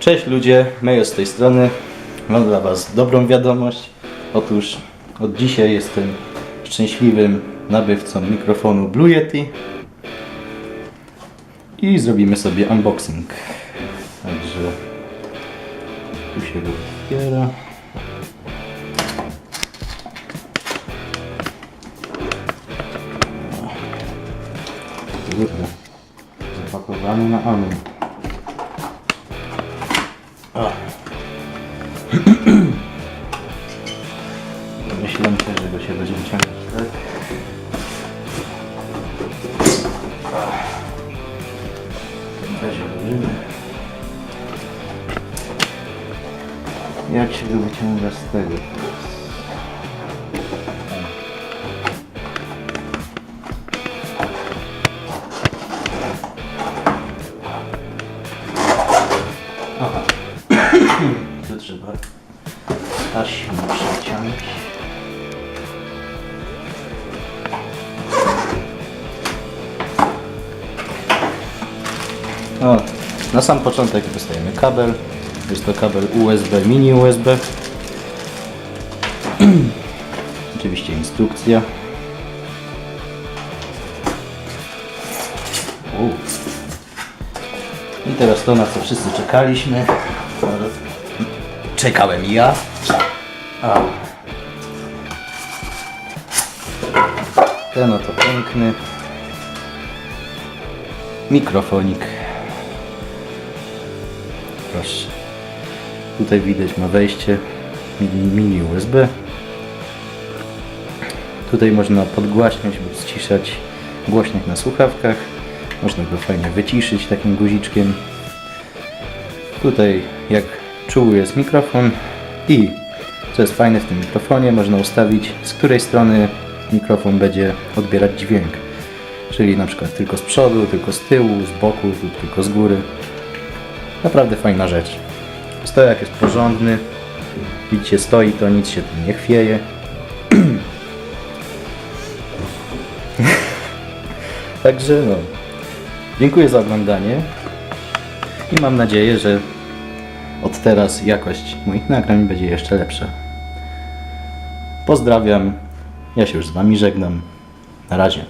Cześć ludzie, Mejo z tej strony. Mam dla Was dobrą wiadomość. Otóż od dzisiaj jestem szczęśliwym nabywcą mikrofonu Blue Yeti. I zrobimy sobie unboxing. Także tu się go otwiera. Zapakowany na amen. Też, że go się będzie ciągnąć, tak? Weź odłożymy. Jak się go wyciąga z tego? Trzeba taśmę przeciąć. O, na sam początek dostajemy kabel. Jest to kabel USB, mini USB. Oczywiście instrukcja. U. I teraz to, na co wszyscy czekaliśmy. Czekałem ja. A. Ten oto piękny mikrofonik. Proszę. Tutaj widać ma wejście mini USB. Tutaj można podgłaśniać lub ściszać głośnik na słuchawkach. Można go fajnie wyciszyć takim guziczkiem. Tutaj jak czuły jest mikrofon i co jest fajne w tym mikrofonie, można ustawić z której strony mikrofon będzie odbierać dźwięk. Czyli na przykład tylko z przodu, tylko z tyłu, z boku lub tylko z góry. Naprawdę fajna rzecz. Stojak jest porządny. Widzicie, stoi to nic się tu nie chwieje. Także no. Dziękuję za oglądanie. I mam nadzieję, że od teraz jakość moich nagrań będzie jeszcze lepsza. Pozdrawiam. Ja się już z Wami żegnam. Na razie.